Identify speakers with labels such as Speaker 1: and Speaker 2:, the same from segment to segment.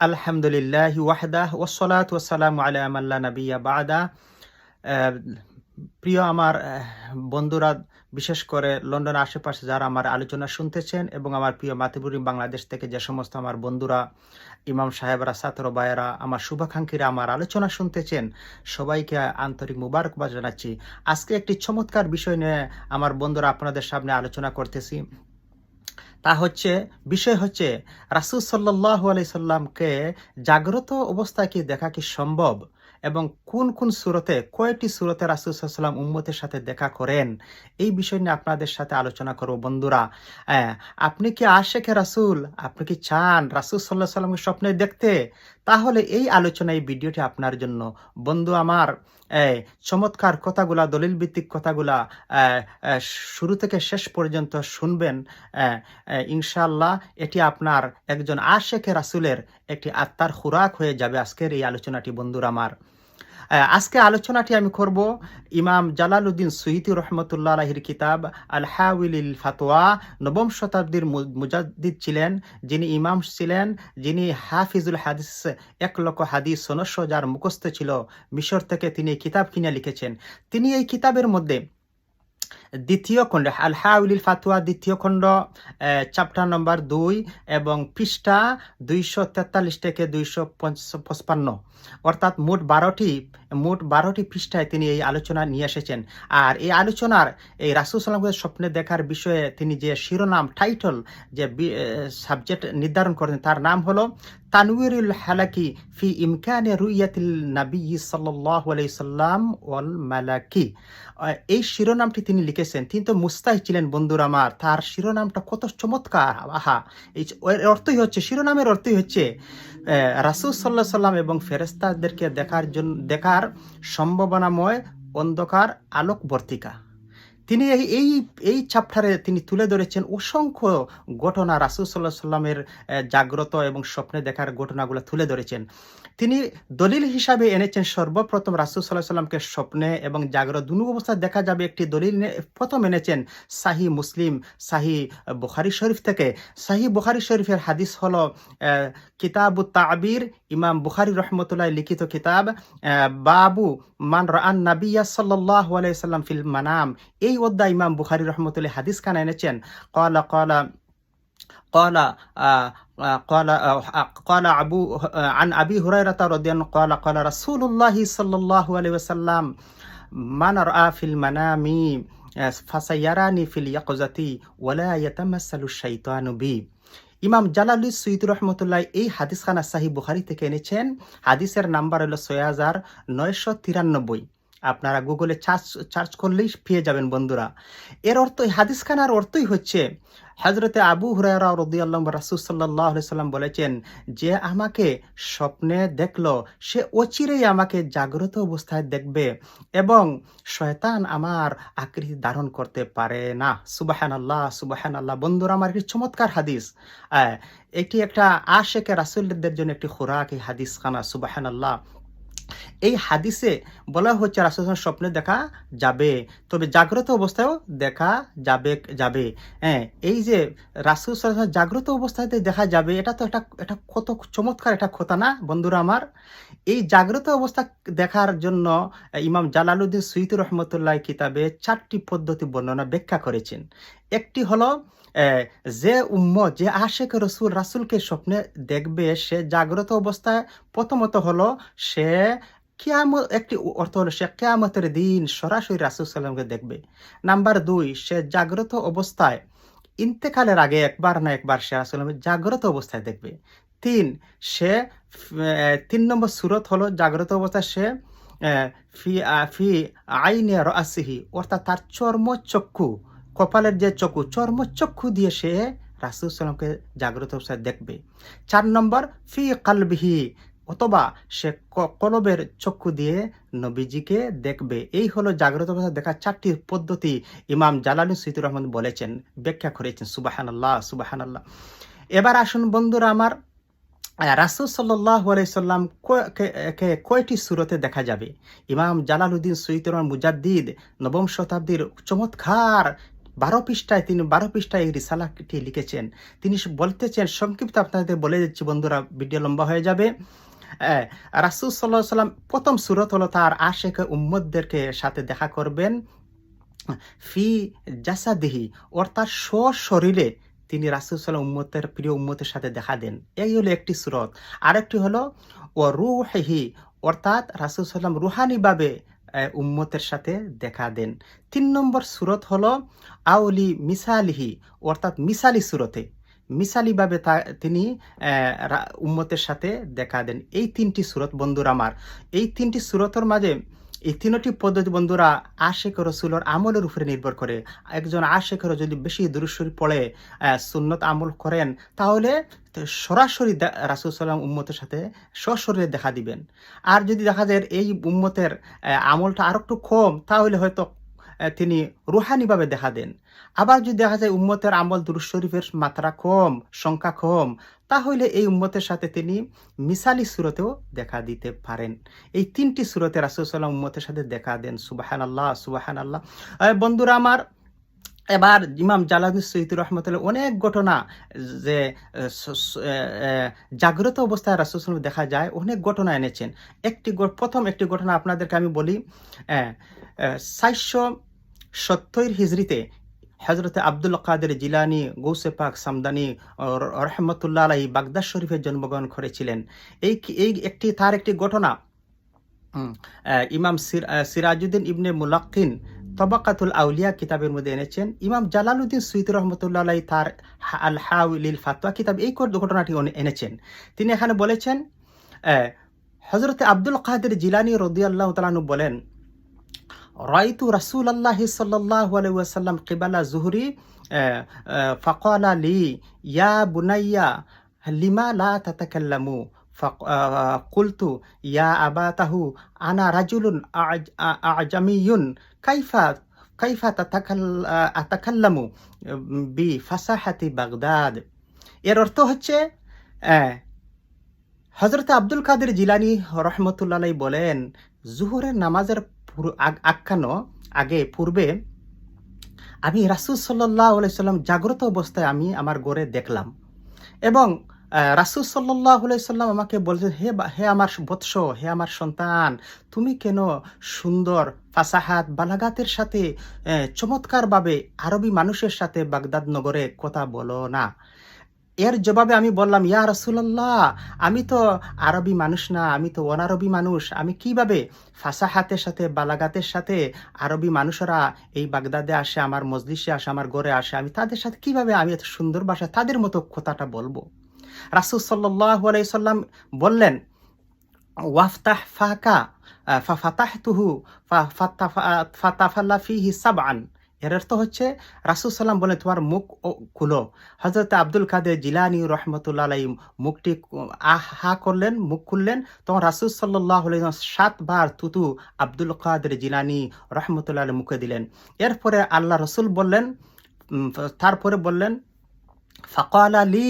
Speaker 1: আলহামদুলিল্লাহ ওয়াহদাহ ওসলাত ওসালাম আলামাল্লা নবিয়া বাদা। প্রিয় আমার বন্ধুরা, বিশেষ করে লন্ডন আশেপাশে যারা আমার আলোচনা শুনতেছেন এবং আমার প্রিয় মাতৃভূমি বাংলাদেশ থেকে যে সমস্ত আমার বন্ধুরা, ইমাম সাহেবরা, ছাত্র ভাইয়েরা, আমার শুভাকাঙ্ক্ষীরা আমার আলোচনা শুনতেছেন, সবাইকে আন্তরিক মুবারকবাদ জানাচ্ছি। আজকে একটি চমৎকার বিষয় নিয়ে আমার বন্ধুরা আপনাদের সামনে আলোচনা করতেছি। তা হচ্ছে বিষয় হচ্ছে রাসুল সাল্লাহ আলাইসাল্লামকে জাগ্রত অবস্থায় কি দেখা কি সম্ভব? এবং কোন কোন সুরতে কয়টি সুরতে রাসুল সাল্লাম উম্মতের সাথে দেখা করেন এই বিষয় নিয়ে আপনাদের সাথে আলোচনা করব। বন্ধুরা আপনি কি আশেখে রাসুল? আপনি কি চান রাসুল সাল্লাহ সাল্লামকে স্বপ্নে দেখতে? তাহলে এই আলোচনা এই ভিডিওটি আপনার জন্য। বন্ধু আমার চমৎকার কথাগুলা দলিল ভিত্তিক কথাগুলা শুরু থেকে শেষ পর্যন্ত শুনবেন। আহ, এটি আপনার একজন আশেখে রাসুলের একটি আত্মার খুরাক হয়ে যাবে আজকের এই আলোচনাটি, বন্ধুরা আমার। আজকে আলোচনাটি আমি করব ইমাম জালালউদ্দিন সুইতি রহমতুল্লাহ আলহির কিতাব আল হাউলিল ফাতোয়া নবম শতাব্দীর মুজাদ্দিদ ছিলেন, যিনি ইমাম ছিলেন, যিনি হাফিজুল হাদিস, এক লক্ষ হাদিস সনস্য যার মুখস্থ ছিল। মিশর থেকে তিনি কিতাব কিনে লিখেছেন। তিনি এই কিতাবের মধ্যে দ্বিতীয় খণ্ড আল হাউলিল ফাতুয়া দ্বিতীয় খণ্ড চ্যাপ্টার নম্বর দুই এবং পৃষ্ঠা দুইশো তেতাল্লিশ থেকে দুইশো পঁচপান্ন অর্থাৎ মোট বারোটি মোট বারোটি পৃষ্ঠায় তিনি এই আলোচনা নিয়ে এসেছেন। আর এই আলোচনার, এই রাসুল সাল্লামকে স্বপ্নে দেখার বিষয়ে তিনি যে শিরোনাম টাইটল যে সাবজেক্ট নির্ধারণ করেন তার নাম হলো তানবিরুল হালাকি ফি ইমকানে রুইয়াতিল নাবি সাল্লাল্লাহু আলাইহি সাল্লাম ওয়াল মালাকি। এই শিরোনামটি তিনি লিখেছেন তিনি তো মুস্তাহি ছিলেন বন্ধুর আমার। তার শিরোনামটা কত চমৎকার। আহা! এই অর্থই হচ্ছে, শিরোনামের অর্থই হচ্ছে রাসুল সাল্লাহ সাল্লাম এবং ফেরেস্তাদেরকে দেখার জন্য দেখার সম্ভাবনাময় অন্ধকার আলোকবর্তিকা। তিনি এই এই চ্যাপ্টারে তিনি তুলে ধরেছেন অসংখ্য ঘটনা, রাসুল সাল্লাহ সাল্লামের জাগ্রত এবং স্বপ্নে দেখার ঘটনাগুলো তুলে ধরেছেন। তিনি দলিল হিসাবে এনেছেন, সর্বপ্রথম রাসুল সাল্লাহ সাল্লামকে স্বপ্নে এবং জাগ্রত দুনু অবস্থায় দেখা যাবে একটি দলিল প্রথম এনেছেন সাহি মুসলিম, সাহি বুখারি শরীফ থেকে। সাহি বুখারি শরীফের হাদিস হল কিতাবু তাবির, ইমাম বুখারি রহমতুল্লাহ লিখিত কিতাব বাবু মান রান নাবিয়া সাল্লাল্লাহু আলাইহি সাল্লাম ফিল মানাম। এই অধ্যায় ইমাম বুখারি রহমতুল্লাহ হাদিস খান এনেছেন কলা কলা قال آه، آه، قال آه، قال أبو آه، عن أبي هريرة رضي الله عنه قال قال رسول الله صلى الله عليه وسلم من رأى في المنام آه، فسيراني في اليقظة ولا يتمثل الشيطان بي ইমাম জালালুল সুইদ রহমতুল্লাহ এই হাদিস খানা সাহি বুখারি থেকে এনেছেন হাদিসের নাম্বার হলো ছয় হাজার নয়শো তিরানব্বই আপনারা গুগলে চার্জ করলেই পেয়ে যাবেন বন্ধুরা। এর অর্থ এই হাদিস খানার অর্থই হচ্ছে হজরতে আবু হুরায়রা রদিয়াল্লাহ রাসুল সাল্লাহ সাল্লাম বলেছেন, যে আমাকে স্বপ্নে দেখল, সে অচিরেই আমাকে জাগ্রত অবস্থায় দেখবে এবং শয়তান আমার আকৃতি ধারণ করতে পারে না। সুবাহান আল্লাহ সুবাহান আল্লাহ বন্ধুরা, আমার একটি চমৎকার হাদিস। এটি একটা আশেকে রাসুলদের জন্য একটি খোরাক এই হাদিস খানা সুবাহান আল্লাহ এই হাদিসে বলা হচ্ছে রাসুল স্বপ্নে দেখা যাবে। তবে জাগ্রত অবস্থায়ও দেখা যাবে যাবে। হ্যাঁ এই যে রাসুল জাগ্রত অবস্থাতে দেখা যাবে, এটা তো একটা, এটা কত চমৎকার একটা কথা না, বন্ধুরা আমার? এই জাগ্রত অবস্থা দেখার জন্য ইমাম জালালউদ্দিন সুইত রহমতুল্লাহ কিতাবে চারটি পদ্ধতি বর্ণনা ব্যাখ্যা করেছেন। একটি হলো যে উম্ম যে আশেক রসুল, রাসুলকে স্বপ্নে দেখবে, সে জাগ্রত অবস্থায় প্রথমত হলো সে কিয়ামত, একটি অর্থ হলো সে কেয়ামতের দিন সরাসরি রাসুল সাল্লামকে দেখবে। নাম্বার দুই, সে জাগ্রত অবস্থায়, ইন্তেকালের আগে একবার না একবার সে রাসুলের জাগ্রত অবস্থায় দেখবে। তিন, সে তিন নম্বর সুরত হলো জাগ্রত অবস্থায় সে ফি ফি আইনে রাসিহি, অর্থাৎ তার চর্মচক্ষু কপালের যে চক্ষু দিয়ে সে রাসুল সাল্লামকে জাগ্রত অবস্থায় দেখবে। চার নম্বর, ফি কালবিহি, অথবা সে ক- কলবের চক্ষু দিয়ে নবীজিকে দেখবে। এই হলো জাগ্রত অবস্থায় দেখার চারটি পদ্ধতি ইমাম জালালু সিতুর রহমান বলেছেন, ব্যাখ্যা করেছেন। সুবাহান আল্লাহ সুবাহান আল্লাহ এবার আসুন বন্ধুরা আমার রাসুল সাল্লাহ সাল্লাম কয়টি সুরতে দেখা যাবে? ইমাম জালালউদ্দিন সৈতরমান মুজাদ্দিদ, নবম শতাব্দীর চমৎকার বারো পৃষ্ঠায়, তিনি বারো পৃষ্ঠায় এই রিসালাটি লিখেছেন। তিনি বলতেছেন, সংক্ষিপ্ত আপনাদের বলে দিচ্ছি বন্ধুরা, ভিডিও লম্বা হয়ে যাবে। রাসুল সাল্লাহ সাল্লাম প্রথম সুরত হলো তার আশেখ উম্মদদেরকে সাথে দেখা করবেন। ফি জাসাদিহি অর্থাৎ শরীরে তিনি রাসুল সাল্লাম উম্মতের প্রিয় উম্মতের সাথে দেখা দেন। এই হলো একটি সুরত। আরেকটি হলো ও রুহি অর্থাৎ রাসুল সাল্লাম রুহানিভাবে উম্মতের সাথে দেখা দেন। তিন নম্বর সুরত হল আউলি মিসালিহি, অর্থাৎ মিসালি সুরতে। মিসালিভাবে তা, তিনি উম্মতের সাথে দেখা দেন। এই তিনটি সুরত বন্ধুর আমার। এই তিনটি সুরতর মাঝে এই তিনটি পদ্ধতি বন্ধুরা আশেখ রসুলোর আমলের উপরে নির্ভর করে। একজন আশেখ যদি বেশি দুরুশ্বরী পড়ে সুন্নত আমল করেন, তাহলে সরাসরি রাসুল সাল্লাম উম্মতের সাথে সশরীরে দেখা দিবেন। আর যদি দেখা যায় এই উম্মতের আমলটা আর একটু কম, তাহলে হয়তো তিনি রুহানিভাবে দেখা দেন। আবার যদি দেখা যায় উম্মতের আমল দুরুজ শরীফের মাত্রা কম, সংখ্যা কম তাহলে এই উম্মতের সাথে তিনি মিসালি সুরতেও দেখা দিতে পারেন। এই তিনটি সুরতে রাসুলসাল্লাম উম্মতের সাথে দেখা দেন সুবাহান আল্লাহ সুবাহান আল্লাহ বন্ধুরা আমার, এবার ইমাম জালাদুল সৈদুর রহমতুল্লাহ অনেক ঘটনা যে জাগ্রত অবস্থায় রাসুল দেখা যায়, অনেক ঘটনা এনেছেন। একটি প্রথম একটি ঘটনা আপনাদেরকে আমি বলি সাতশো সত্তর হিজড়িতে হজরত আব্দুল কাদের জিলানি গৌসে পাক সামদানি রহমতুল্লাহ আলাই বাগদাদ শরীফে জন্মগ্রহণ করেছিলেন। এই এই একটি তার একটি ঘটনা ইমাম সিরাজুদ্দিন ইবনে মুলাক্কিন তবাকাতুল আউলিয়া কিতাবের মধ্যে এনেছেন। ইমাম জালালুদ্দিন সুইদ রহমতুল্লাহ তার আল হাউলিল ফাতোয়া কিতাব এই ঘটনাটি এনেছেন। তিনি এখানে বলেছেন হজরত আব্দুল কাদের জিলানি রদিয়াল্লাহ তালানু বলেন রাইতু রাসুল আল্লাহ সাল্লাহ আলাইসাল্লাম কিবালা জুহরি ফকালা লি ইয়া বুনাইয়া লিমা লা তাতাকাল্লামু কুলতু ইয়া আবাতাহু আনা রাজুলুন আজামিয়ুন কাইফা কাইফা আতাকাল্লামু বি ফাসাহাতি বাগদাদ এর অর্থ হচ্ছে হজরত আব্দুল কাদের জিলানি রহমতুল্লাহ বলেন, জুহরের নামাজের আখ্যানো আগে, পূর্বে, আমি রাসুল সাল্লাহ সাল্লাম জাগ্রত অবস্থায় আমি আমার গড়ে দেখলাম। এবং রাসুল সাল্লাহ সাল্লাম আমাকে বলছে হে হে আমার বৎস, হে আমার সন্তান, তুমি কেন সুন্দর, ফাসাহাত, বালাগাতের সাথে চমৎকারভাবে আরবি মানুষের সাথে বাগদাদ নগরে কথা বলো না? এর জবাবে আমি বললাম, ইয়া রসুল্লাহ আমি তো আরবি মানুষ না, আমি তো অনারবি মানুষ। আমি কীভাবে ফাসাহাতের সাথে, বালাগাতের সাথে আরবি মানুষরা এই বাগদাদে আসে, আমার মজলিসে আসে, আমার ঘরে আসে? আমি তাদের সাথে কীভাবে, আমি এত সুন্দর ভাষা তাদের মতো কথাটা বলব? রাসুল সাল্লাহ আলাইসাল্লাম বললেন, ওয়াফতাহ ফাকা ফাতাহ তুহু ফাতাফাল্লা ফিহি সাবান এর অর্থ হচ্ছে, রাসুল সাল্লাম বলে তোমার মুখ খুলো। হজরত আব্দুল কাদের জিলানি রহমতুল্লাহ আলাই মুখটি হা করলেন, মুখ খুললেন। তখন রাসুল সাল্লাহ সাতবার তুতু আব্দুল কাদের জিলানি রহমতুল্লাহ মুখে দিলেন। এরপরে আল্লাহ রসুল বললেন তারপরে বললেন, ফকাল আলী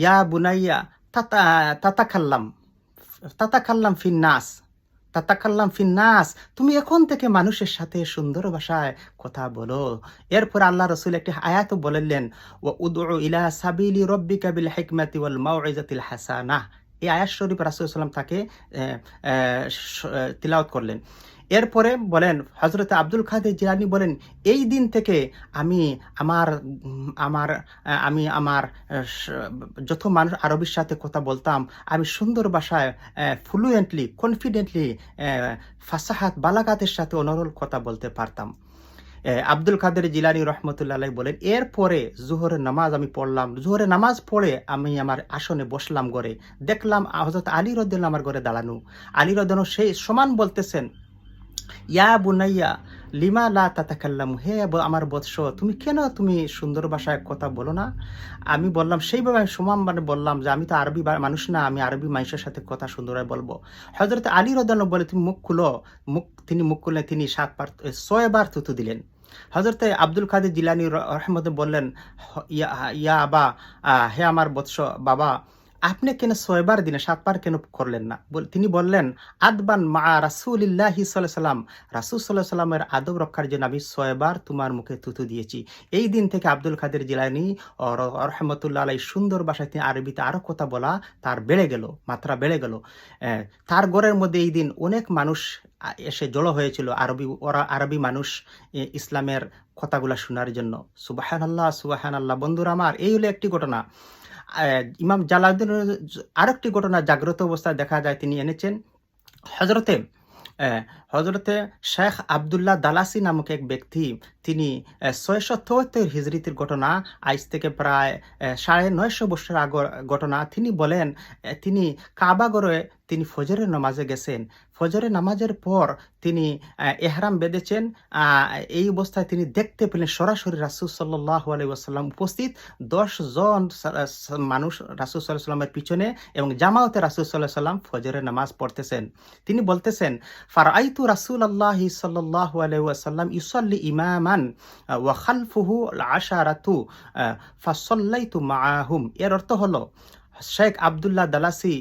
Speaker 1: ইয়া বুনাইয়া, তাতা, তাতাকাল্লাম তাতাকাল্লাম ফিন্নাস তাতাকাল্লাম ফিন্নাস, তুমি এখন থেকে মানুষের সাথে সুন্দর ভাষায় কথা বলো। এরপর আল্লাহ রসুল একটি আয়াত বলেলেন ও উদ ইলা সাবিলি রব্বিকা বিল হিকমাতি ওয়াল মাউইজাতিল হাসানা। এই আয়াত শরীফ রাসুল তাকে তিলাওত করলেন। এরপরে বলেন হজরত আব্দুল খাদের জিলানি বলেন, এই দিন থেকে আমি আমার আমার আমি আমার যত মানুষ আরবির সাথে কথা বলতাম, আমি সুন্দর ভাষায় ফ্লুয়েন্টলি কনফিডেন্টলি ফাসাহাত, বালাগাতের সাথে অনরল কথা বলতে পারতাম। আব্দুল কাদের জিলানি রহমতুল্লাহ বলেন, এরপরে জোহরের নামাজ আমি পড়লাম। জোহরের নামাজ পড়ে আমি আমার আসনে বসলাম ঘরে। দেখলাম হজরত আলী রদ্দিন আমার ঘরে দাঁড়ানো। আলী রদ্দান সেই সমান বলতেছেন, ইয়া বুনাইয়া, লিমা লা তাতাকাল্লাম? হে আমার বৎস, তুমি কেন তুমি সুন্দর ভাষায় কথা বলো না? আমি বললাম, সেইভাবে আমি সমান মানে বললাম যে আমি তো আরবি মানুষ না, আমি আরবি মানুষের সাথে কথা সুন্দর বলব। হজরত আলী রদান বলে, তুমি মুখ খুলো। মুখ, তিনি মুখ খুললেন, তিনি সাতবার ছয়বার থুতু দিলেন। হজরতে আব্দুল কাদের জিলানি রহমদ বললেন ইয়া আবা হে আমার বৎস বাবা আপনি কেন ছয়বার দিনে সাতবার কেন করলেন না? তিনি বললেন, আদবান মা রাসুলিল্লাহ সাল্লাম। রাসুল সাল্লাহ সাল্লামের আদব রক্ষার জন্য আমি ছয়বার তোমার মুখে তুতু দিয়েছি। এই দিন থেকে আব্দুল কাদের জিলানি রহমতুল্লাহ আলাই সুন্দর ভাষায় তিনি আরবিতে আরও কথা বলা তার বেড়ে গেল, মাত্রা বেড়ে গেল। তার ঘরের মধ্যে এই দিন অনেক মানুষ এসে জড়ো হয়েছিল, আরবি, ওরা আরবি মানুষ ইসলামের কথাগুলা শোনার জন্য। সুবাহান আল্লাহ সুবাহান আল্লাহ বন্ধুরা আমার, এই হলো একটি ঘটনা। ইমাম জালাউদ্দিন আরেকটি ঘটনা জাগ্রত অবস্থায় দেখা যায় তিনি এনেছেন। হজরতে হজরতে শেখ আবদুল্লাহ দালাসি নামক এক ব্যক্তি, তিনি ছয়শো চুয়াত্তর হিজরিতির ঘটনা, আজ থেকে প্রায় সাড়ে নয়শো বছর আগর ঘটনা, তিনি বলেন তিনি কাবাগরে তিনি ফজরের নামাজে গেছেন। ফজরের নামাজের পর তিনি এহরাম বেঁধেছেন এই অবস্থায় তিনি দেখতে পেলেন সরাসরি রাসুল সাল্লাহ আলাই ওয়াসাল্লাম উপস্থিত। দশ জন মানুষ রাসুল সাল্লাহ সাল্লামের পিছনে এবং জামাতে রাসুল সাল্লাহ সাল্লাম ফজরের নামাজ পড়তেছেন। তিনি বলতেছেন ফারাইতু রাসুল আল্লাহ সাল্লাহ ওয়াসাল্লাম ইসল্লি ইমামান আহ, ওয়া খালফুহু আশারাতু আহ, ফাসল্লাইতু মাআহুম। এর অর্থ হলো শেখ আবদুল্লাহ দালাসি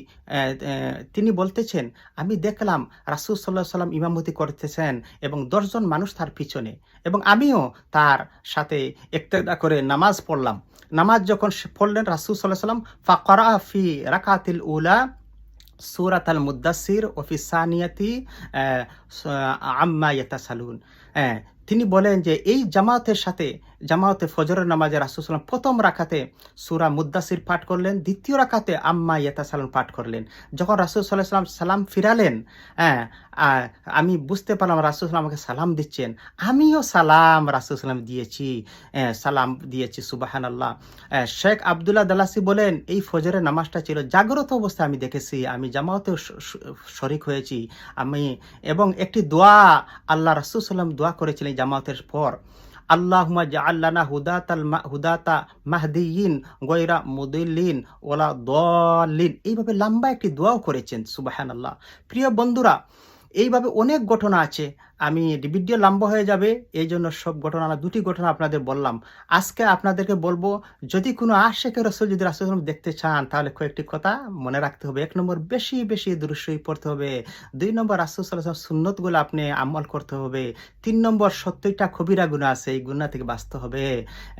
Speaker 1: তিনি বলতেছেন আমি দেখলাম রাসুল সাল্লাহ সাল্লাম ইমামতি করতেছেন এবং দশজন মানুষ তার পিছনে এবং আমিও তার সাথে একটা করে নামাজ পড়লাম। নামাজ যখন পড়লেন রাসুল সাল্লাহ সাল্লাম ফাকরা ফি রাকাতিল উলা সুরাত আল মুদাসির ওফিসানিয়াতি আম্মা ইয়াতাসালুন। তিনি বলেন যে এই জামাতের সাথে জামাতে ফজরের নামাজে রাসুসাল্লাম প্রথম রাখাতে সুরা মুদাসির পাঠ করলেন, দ্বিতীয় রাখাতে আম্মা ইয়াতা সালাম পাঠ করলেন। যখন রাসুল সাল্লাহ সাল্লাম সালাম ফিরালেন হ্যাঁ আমি বুঝতে পারলাম রাসুল সাল্লাম আমাকে সালাম দিচ্ছেন। আমিও সালাম রাসুল সাল্লাম দিয়েছি সালাম দিয়েছি সুবাহান আল্লাহ শেখ আবদুল্লাহ দালাসি বলেন, এই ফজরের নামাজটা ছিল জাগ্রত অবস্থায় আমি দেখেছি, আমি জামাতেও শরিক হয়েছি। আমি, এবং একটি দোয়া আল্লাহ রাসুল সাল্লাম দোয়া করেছিলেন জামাতের পর। আল্লাহুমা জাআল্লানা হুদাতাল মা- হুদাতা মাহদিয়িন গয়রা মুদিল্লিন ওলা দলিন এইভাবে লম্বা একটি দোয়াও করেছেন সুবাহান আল্লাহ প্রিয় বন্ধুরা এইভাবে অনেক ঘটনা আছে। আমি ভিডিও লম্বা হয়ে যাবে, এই জন্য সব ঘটনা, দুটি ঘটনা আপনাদের বললাম। আজকে আপনাদেরকে বলব, যদি কোনো আশেখ রসুল যদি রাসুল দেখতে চান, তাহলে কয়েকটি কথা মনে রাখতে হবে। এক নম্বর, বেশি বেশি দৃশ্যই পড়তে হবে। দুই নম্বর, রাসুল সাল্লাহ সুন্নতগুলো আপনি আমল করতে হবে। তিন নম্বর সত্তরটা কবিরা গুণা আছে এই গুণা থেকে বাঁচতে হবে।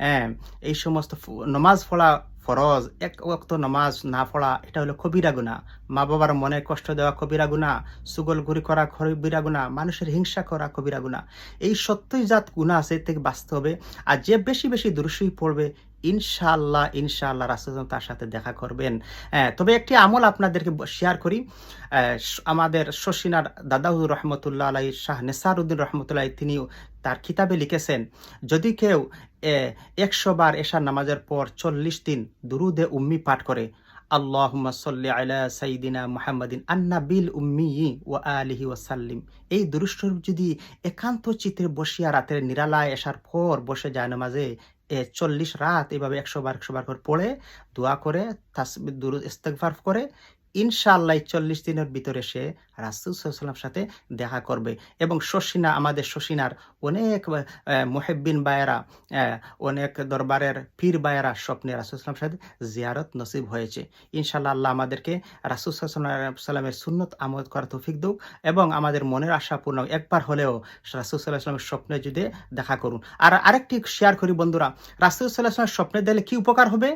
Speaker 1: হ্যাঁ এই সমস্ত নমাজ পড়া ফরজ এক ওয়াক্ত নমাজ না পড়া এটা হলো কবিরা গুণা মা বাবার মনে কষ্ট দেওয়া কবিরা গুণা সুগল ঘুরি করা কবিরা গুণা মানুষের হিংসা করা কবিরা গুণা এই সত্যই জাত গুণা আছে থেকে বাঁচতে হবে। আর যে বেশি বেশি দৃশ্যই পড়বে ইনশাআল্লাহ ইনশাআল্লাহ রাসুল তার সাথে দেখা করবেন। হ্যাঁ, তবে একটি আমল আপনাদেরকে শেয়ার করি। আমাদের শশিনার দাদাহুর রহমতুল্লাহ আলাই শাহ নেসার উদ্দিন রহমতুল্লাহ তিনি তার কিতাবে লিখেছেন, যদি কেউ একশো বার এশার নামাজের পর চল্লিশ দিন দুরুদে উম্মি পাঠ করে, আল্লাহুম্মা সাল্লি আলা সাইয়্যিদিনা মুহাম্মাদিন আন্না বিল উম্মি ওয়া আলিহি ওয়াসাল্লিম এই দুরুষ্টরূপ যদি একান্ত চিত্রে বসিয়া রাতের নিরালায় এসার পর বসে যায় নামাজে, এ চল্লিশ রাত এভাবে একশো বার একশো বার করে পড়ে, দোয়া করে, তাসবি, দুরুদ, ইস্তেগফার করে ইনশাআল্লাহ চল্লিশ দিনের ভিতরে সে রাসুল সাল্লাম সাথে দেখা করবে। এবং শশিনা, আমাদের শশিনার অনেক মোহেব্বিন বায়েরা অনেক দরবারের পীর বায়েরা স্বপ্নে রাসুল সাল্লাম সাথে জিয়ারত নসিব হয়েছে। ইনশাআল্লাহ আল্লাহ আমাদেরকে রাসুল সাল্লামের সুন্নত আমদ করা তৌফিক দুক এবং আমাদের মনের আশা পূর্ণ একবার হলেও রাসুল সাল্লাহ সাল্লামের স্বপ্নে যদি দেখা করুন। আর আরেকটি শেয়ার করি বন্ধুরা, রাসুল সাল্লাহ সাল্লামের স্বপ্নে দিলে কি উপকার হবে?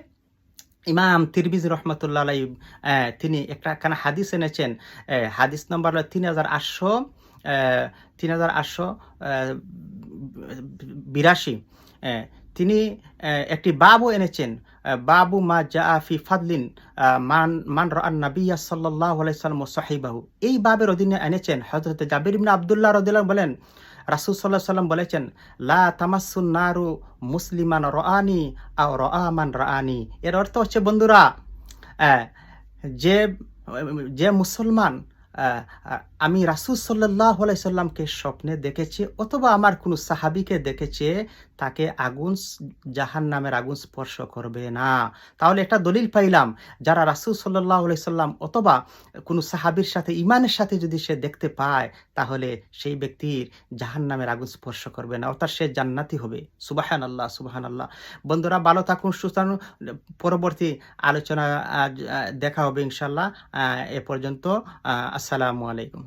Speaker 1: ইমাম তিরবিজ রহমতুল্লাহ আলাই তিনি একটা কানা হাদিস এনেছেন হাদিস নম্বর তিন হাজার আটশো তিন হাজার আটশো বিরাশি তিনি একটি বাবু এনেছেন বাবু মা জা ফি ফাদলিন মান মান রান নাবিয়া সাল্লাল্লাহু আলাইহি সাল্লাম ও সাহিবাহু। এই বাবের অধীনে এনেছেন হযরত জাবির ইবনে আব্দুল্লাহ রাদিয়াল্লাহু বলেন রাসূল সাল্লাহ সাল্লাম বলেছেন, লা তামাসুন নারু মুসলিমান রানি আও রহমান রানি এর অর্থ হচ্ছে, বন্ধুরা যে যে মুসলমান আমি রাসুল সাল্লাহ সাল্লামকে স্বপ্নে দেখেছি অথবা আমার কোনো সাহাবিকে দেখেছে, তাকে আগুন জাহান নামের আগুন স্পর্শ করবে না। তাহলে একটা দলিল পাইলাম, যারা রাসুল সাল্লাহ সাল্লাম অথবা কোনো সাহাবির সাথে ইমানের সাথে যদি সে দেখতে পায়, তাহলে সেই ব্যক্তির জাহান নামের আগুন স্পর্শ করবে না, অর্থাৎ সে জান্নাতি হবে। সুবাহান আল্লাহ সুবাহান আল্লাহ বন্ধুরা, ভালো থাকুন, সুস্থ পরবর্তী আলোচনা দেখা হবে ইনশাল্লাহ এ পর্যন্ত আসসালামু আলাইকুম।